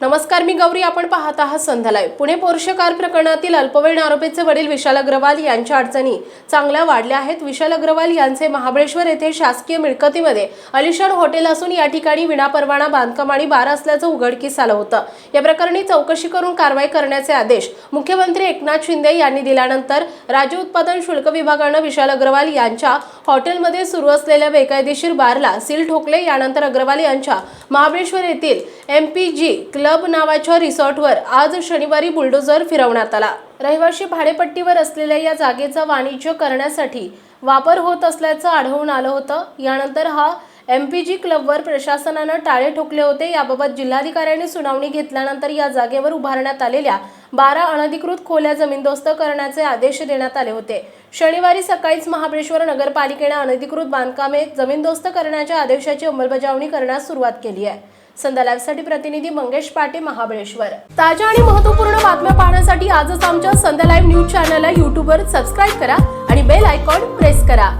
नमस्कार मी गौरी. आपण पाहत आहात संध्यालय पुणे पोर्शे कार प्रकरणातील अल्पवयीन आरोपीचे वडील विशाल अग्रवाल यांच्या अडचणी चांगल्या वाढल्या आहेत. विशाल अग्रवाल यांचे महाबळेश्वर येथे शासकीय मिळकतीमध्ये अलिशान हॉटेल असून या ठिकाणी विनापरवाना बांधकाम आणि बार असल्याचं उघडकीस आलं होतं. या प्रकरणी चौकशी करून कारवाई करण्याचे आदेश मुख्यमंत्री एकनाथ शिंदे यांनी दिल्यानंतर राज्य उत्पादन शुल्क विभागानं विशाल अग्रवाल यांच्या हॉटेलमध्ये सुरू असलेल्या बेकायदेशीर बारला सील ठोकले. यानंतर अग्रवाल यांच्या महाबळेश्वर येथील एम पी जी क्लब नावाच्या रिसॉर्टवर आज शनिवारी बुलडोझर फिरवण्यात आला. रहिवाशी भाडेपट्टीवर असलेल्या या जागेचा वाणिज्य करण्यासाठी वापर होत असल्याचं आढळून आलं होतं. यानंतर हा एम पी जी क्लबवर प्रशासनानं टाळे ठोकले होते. याबाबत जिल्हाधिकाऱ्यांनी सुनावणी घेतल्यानंतर या जागेवर उभारण्यात आलेल्या बारा अनधिकृत खोल्या जमीनदोस्त करण्याचे आदेश देण्यात आले होते. शनिवारी सकाळीच महाबळेश्वर नगरपालिकेनं अनधिकृत बांधकामे जमीनदोस्त करण्याच्या आदेशाची अंमलबजावणी करण्यास सुरुवात केली आहे. संध्या लाईव्हसाठी प्रतिनिधी मंगेश पाटे महाबळेश्वर. ताज्या आणि महत्त्वपूर्ण बातम्या पाहण्यासाठी आजच आमच्या संध्या लाईव्ह न्यूज चॅनलला युट्यूबवर सबस्क्राईब करा आणि बेल आयकॉन प्रेस करा.